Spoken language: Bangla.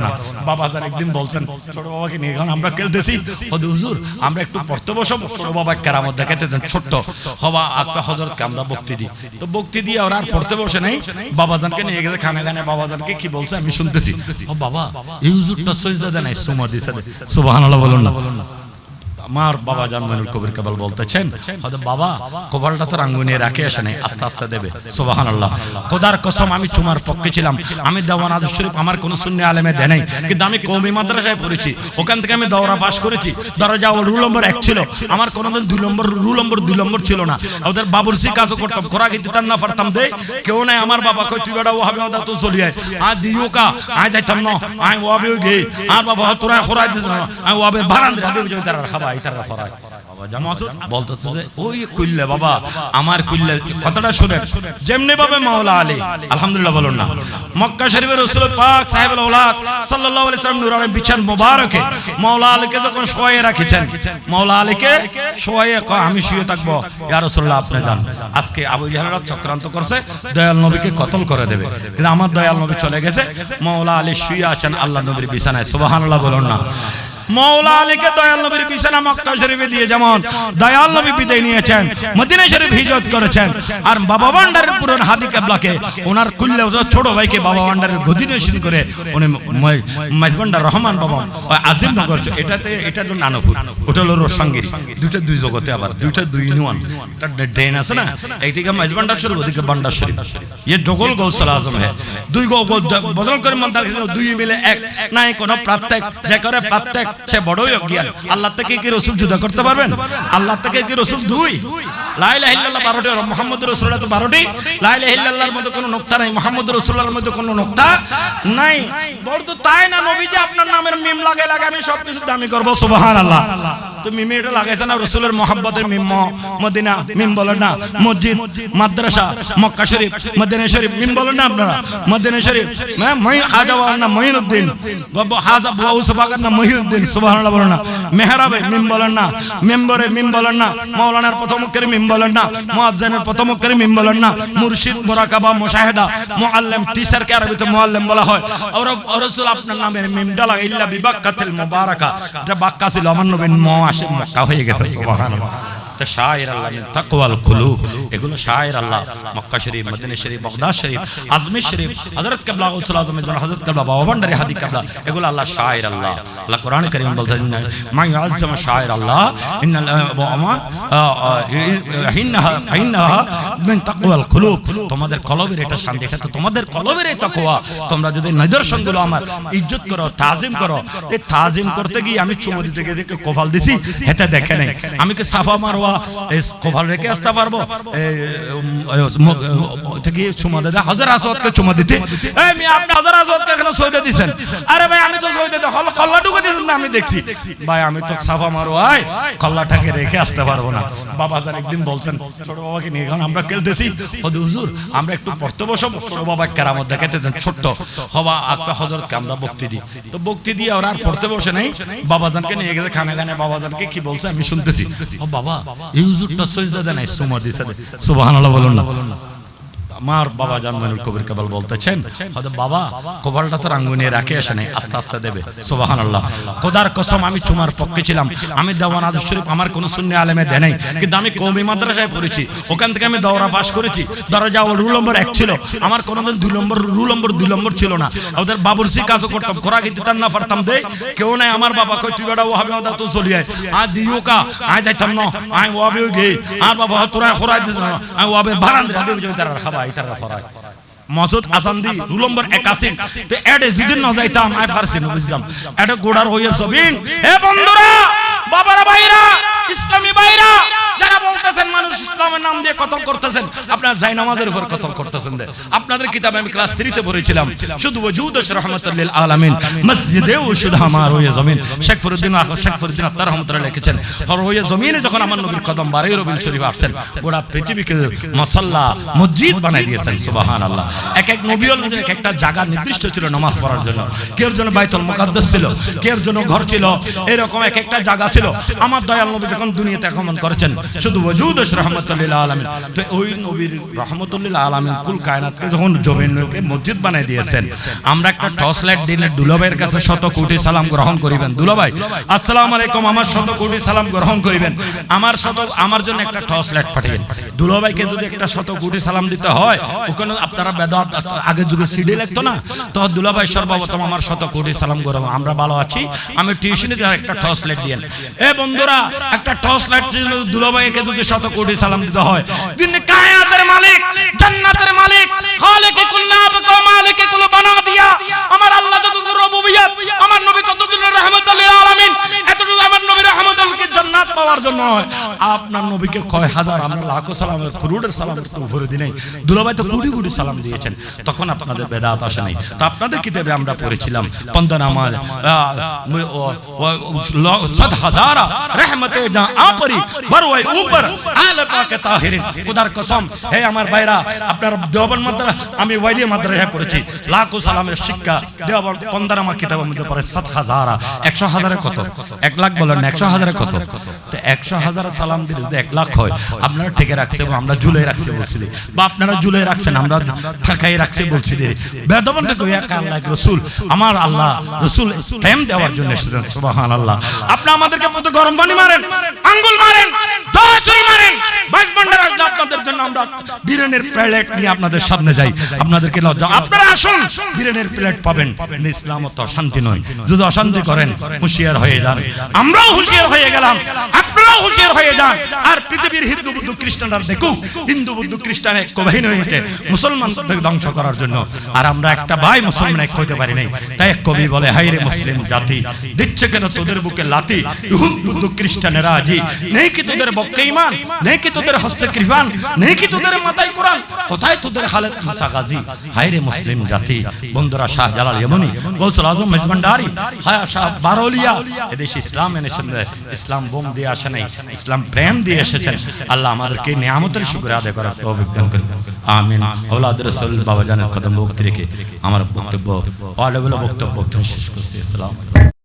না না। আমরা একটু পড়তে বসবো। বাবা কেরামত দেখাতে ছোট্ট। হবা একটা হজরতকে আমরা বক্তি দিই। তো বক্তি দিয়ে ওরা আর পড়তে বসে নাই। বাবাজানকে নিয়ে গেছে, খানা খানে বাবাজানকে কি বলছে আমি শুনতেছি। বাবা, এই হুজুরটা সজদা দেয় নাই, সুমা দিছে সুবহানাল্লাহ বলুন না। আমার বাবা জানমানুল কবির কেবল বলতেছেন হয়তো বাবা, কপালটা তো রাঙ্গুনি রাখে আসে নাই, আস্তে আস্তে দেবে। সুবাহান আল্লাহ খোদার কসম, আমি তোমার পক্ষে ছিলাম। আমি দেওয়ান আদর শরীফ আমার কোনো শূন্য আলেমে দেয় নাই, কিন্তু আমি কৌমি মাদ্রাসায় পড়েছি। ওখান থেকে আমি দৌড়া পাশ করেছি। দরজা ও রুল নম্বর এক ছিল। আমার কোনোদিন দুই নম্বর, রুল নম্বর দুই নম্বর ছিল না। ওদের বাবুরসি কাজও করতাম খোরা খেতে তার না পারতাম দে, কেউ নাই আমার বাবা, কই তুই বেটা ও হবে ওদা তো চলি আয়। আর দিও কা আয় যাইতাম না, আয় হবে গে। আর বাবা, তোরা খোরাই দিস না, আয় ও হবে বারান্দা দেবে যাই তারা খাবা এই তারা বলতেছে যে ওই কুল্লে বাবা আমার কুল্লে কথাটা শুনেন। যেমনি ভাবে মাওলা আলী আলহামদুলিল্লাহ বলুন না। মক্কা শরীফের রাসূল পাক সাহেবুল আওলাদ সাল্লাল্লাহু আলাইহি সাল্লাম নূরানি বিছান মোবারকে মাওলা আলীকে যখন শোয়ে রাখিছেন মাওলা আলীকে শোয়ে কয় আমি শুয়ে থাকব। ইয়া রাসূলুল্লাহ আপনি জান আজকে আবু জাহলরা চক্রান্ত করছে দয়াল নবীকে কতল করে দেবে। কিন্তু আমার দয়াল নবী চলে গেছে মাওলা আলী শুয়ে আছেন আল্লাহ নবীর বিছানায়। সুবহানাল্লাহ বলুন না। মৌলা আলীকে দয়াল নবীর মক্কা শরীফে দিয়ে যেমন দয়াল নবী বিদায় নিয়েছেন, মদিনা শরীফ করেছেন, আর বাবা ভান্ডারের পুরন হাদি কেবলাকে ওনার কুল্লে ছোট ভাইকে বাবা ভান্ডারের করে উনি রহমান বাবা আজিম নগর এটাতে, এটা নানপুর, ওটা দুই জগতে আবার, দুইটা দুই ড্রেন আছে না শরীফ শরীফ দুই গো বদল করে মন দুই মিলে এক, নাই কোন প্রত্যেক যে করে প্রত্যেক সে বড়ই অজ্ঞান। আল্লাহ থেকে কি রসুল জুদা করতে পারবেন? আল্লাহ থেকে কি রসুল দুই? বারোটি মোহাম্মদ রসুল্লাহ তো বারোটি। মধ্যে কোনো নোক্তা নাই, মোহাম্মদ রসুল্লাহর মধ্যে কোনো নোক্তা নাই। বড় তো তাই না নবী যে আপনার নামের মিম লাগে লাগে আমি সবকিছু দামি করব সুবাহান আল্লাহ তো মিমে এটা লাগাইছে না, রসুলের মোহাম্মতের মিম মদিনা মিম বলেন না, মসজিদ, মাদ্রাসা, মক্কা শরীফ, মদিনা শরীফ মিম বলেন না আপনারা? মদিনা শরীফ মই হাজা না, মহিনুদ্দিন হাজা বাউসবাগার না মহিউদ্দিন সুবহানাল্লাহ বলেন না। মেহরাবে মিম বলেন না, মেম্বরে মিম বলেন না, মাওলানার প্রথম অক্ষরে মিম বলেন না, মুয়াজ্জিনের প্রথম অক্ষরে মিম বলেন না, মুর্শিদ, মুরাকাবা, মুশাহিদা, মুআল্লিম, টিচারকে আরবিতে মুআল্লিম বলা হয়। আর রাসূল আপনার নামের মিমটা লাগা ইল্লা বিবাক্কাতিল মুবারাকা। এটা বাক্কা ছিল, আমার নবীন ম আসে মক্কা হয়ে গেছে সুবহানাল্লাহ। তোমাদের কলবের এটা শান্তি, এটা তো তোমাদের কলবের এই তাকওয়া। তোমরা যদি নিদর্শনগুলো আমার ইজ্জত করো, তাজিম করো এই তাজিম করতে গিয়ে আমি চুমো দিতে গিয়ে দিছি এটা দেখে নাই। আমি কি সাফা মারওয়া কোফাল রেখে আসতে পারব? চুমা হাজার চুমা দিতে। হাজার এখানে আরে ভাই, আমি তো কল্লা ঢুকে না, আমি দেখছি। ভাই, আমি তো সাফা কল্লাটাকে রেখে আসতে পারব না। বাবা যার একদিন বলছেন, ছোট বাবাকে নিয়ে এখন আমরা খেলতেছি। হুজুর, আমরা একটু পড়তে বসবো। ছোট বাবা কেরামত দেখাতে দেন, ছোট্ট, হবা একটা হজরতকে আমরা বক্তি দিই। তো বক্তি দিয়ে ওরা আর পড়তে বসে নাই। বাবাজানকে নিয়ে গেছে খানা খানে বাবাজানকে কি বলছে আমি শুনতেছি। ও বাবা এই হুজুরটা সজদা দেয় নাই সুমা দিছে সুবহানাল্লাহ বলুন না। আমার বাবা জানমানুল কবির কেবল বলতেছেন, হয়তো বাবা কপালটা তো রাঙ্গুনি রাখে আসে নাই, আস্তে আস্তে দেবে সুবাহান আল্লাহ খোদার কসম, আমি তোমার পক্ষে ছিলাম, আমি দেওয়ান আদর শরীফ আমার কোনো শূন্য আলেমে দেয় নাই, কিন্তু আমি কৌমি মাদ্রাসায় পড়েছি, ওখান থেকে আমি দৌড়া পাশ করেছি, দরজা ও রুল নম্বর এক ছিল, আমার কোনোদিন দুই নম্বর, রুল নম্বর দুই নম্বর ছিল না। ওদের বাবুরসি কাজও করতাম খোরা খেতে তার না পারতাম দে, কেউ নাই আমার বাবা কই তুই বেটা ও হবে ওদা তো চলি আয়। আর দিও কা, আয় যাইতাম না, আয় ও হবে গে, আর বাবা তোরা খোরা দিস না, আয় ও হবে বারান্দা দেবে যাই তারা খাবা এই তারা মসজিদ আজান দি রুল নম্বর একাশি তো এডে যদি না যাইতাম, আই ফারসি না বুঝতাম এডে গোড়ার হইয়া সবিন এ বন্ধুরা, বাবারা ভাইরা ইসলামী ভাইরা যারা বলতেছেন মানুষ ইসলামের নাম দিয়ে কতল করতেছেন উপর কতল করতেছেন আপনাদের আমি ক্লাস 3 তে পড়েছিলাম। শুধু রহমাতুল্লিল আলামিন, মসজিদে ও শুধু আমার হয়ে জমিন। শেখ ফরিদ্দিন শেখ ফরিদ্দিন আত্মার রহমতুল্লাহ লিখেছেন হয়ে জমিনে যখন আমার নবীর কদম বারে রবিল শরীফ আসছেন গোটা পৃথিবীকে মসজিদ বানাই দিয়েছেন। সুবহানাল্লাহ। এক এক নবী নবীর এক একটা জায়গা নির্দিষ্ট ছিল নামাজ পড়ার জন্য। কেউ জন্য বাইতুল মুকাদ্দাস ছিল? কেউ জন্য ঘর ছিল? এরকম এক একটা জায়গা ছিল। আমার দয়াল নবী যখন দুনিয়াতে আগমন করেছেন শুধু ওজুদ রহমতুল্লিল আলমিন। তো ওই নবীর রহমতুল্লিল আলমিন কুল কায়নাতকে যখন জমিন মসজিদ বানাই দিয়েছেন আমরা একটা টর্চ লাইট দিলে দুলাভাইয়ের কাছে শত কোটি সালাম গ্রহণ করিবেন। দুলাভাই আসসালামু আলাইকুম আমার শত কোটি সালাম গ্রহণ করিবেন। আমার শত আমার জন্য একটা টর্চ লাইট পাঠিয়েন দুলাভাইকে যদি একটা শত কোটি সালাম দিতে হয় ওখানে আপনারা বেদাত আগের যুগে সিডি লাগতো না তো দুলাভাই সর্বপ্রথম আমার শত কোটি সালাম গ্রহণ আমরা ভালো আছি আমি টিউশনে একটা টর্চ লাইট দিয়েন। এ বন্ধুরা একটা টর্চ লাইট দুলাভাইকে যদি শত কোটি সালাম দিতে হয়। কায়াতের মালিক, জান্নাতের মালিক বানা দিয়া আমার আল্লাহ যতদূর রুবুবিয়ত, আমার নবী ততদূর রহমাতুল লিল আলামিন। আমার নবী রাহমাতুলকে জান্নাত পাওয়ার জন্য হয়। আপনার নবীকে কয় হাজার? আমরা লাখো সালাম করোড়ের সালাম উপরে দিনে দুলাভাই তো কোটি কোটি সালাম দিয়েছেন। তখন আপনাদের বেদাত আসে নাই। তো আপনাদের কিতাবে আমরা পড়েছিলাম পন্দন আমার রহমতে যা আপরি, বরওয়াই উপর পাকে তাহিরিন। খুদার কসম, হে আমার ভাইরা, আপনার দেওবন মাদ্রা আমি পড়েছি। লাখো সালামের শিক্ষা দেওবন পন্দন আমার কিতাবের মধ্যে পড়ে একশো হাজারে কত? এক লাখ বলেন একশো হাজারে কত? তো একশো হাজার সালাম যদি এক লাখ হয়, আপনারা রাখছে আমরা ঝুলে রাখছে বলছি বা আপনারা ঝুলে রাখছেন, আমরা রাখছে বলছি রসুল। আমার আল্লাহ রসুল প্রেম দেওয়ার জন্য এসেছেন সুবাহান আল্লাহ আপনি আমাদেরকে মতো গরম পানি মারেন, আঙ্গুল মারেন দড়াচড়ি মারেন। বাইশ ভান্ডার আসলে আপনাদের জন্য আমরা বিরিয়ানির প্লেট নিয়ে আপনাদের সামনে যাই। আপনাদেরকে লজ্জা আপনারা আসুন, বিরিয়ানির প্লেট পাবেন। ইসলাম তো শান্তি নয়। যদি অশান্তি করেন, হুঁশিয়ার হয়ে যান। আমরাও হুঁশিয়ার হয়ে গেলাম। আপনারাও হুঁশিয়ার হয়ে যান। আর পৃথিবীর হিন্দু বুদ্ধ খ্রিস্টানরা দেখুক হিন্দু বুদ্ধ খ্রিস্টান এক কবাহিনী হয়েছে মুসলমান ধ্বংস করার জন্য। আর আমরা একটা ভাই মুসলমান এক হইতে পারি নাই। তাই এক কবি বলে হাই রে মুসলিম জাতি দিচ্ছে কেন তোদের বুকে লাতি ইহুদ বুদ্ধ খ্রিস্টানেরা আজি নেই কি তোদের বক্কে ইমান নেই কি তোদের হস্তে কৃপান নেই কি তোদের মাথায় কোরআন? কোথায় তোদের খালেদ মুসা গাজী? হাই রে মুসলিম জাতি। বন্ধুরা শাহ জালাল ইমানি গৌসুল আজম মেজবান্ডারি হায়া শাহ বারোলিয়া এদেশে ইসলাম এনেছেন ইসলাম বোম দিয়ে আসে নাই ইসলাম প্রেম দিয়ে এসেছেন। আল্লাহ আমাদেরকে নিয়ামতের শুক্র আদায় করার তৌফিক দান করুন। আমিন। আওলাদ রাসূল, বাবা জানের কদম ভক্তি রেখে আমার বক্তব্য অলেবেলা বক্তব্য শেষ করছি। আলাইকুম।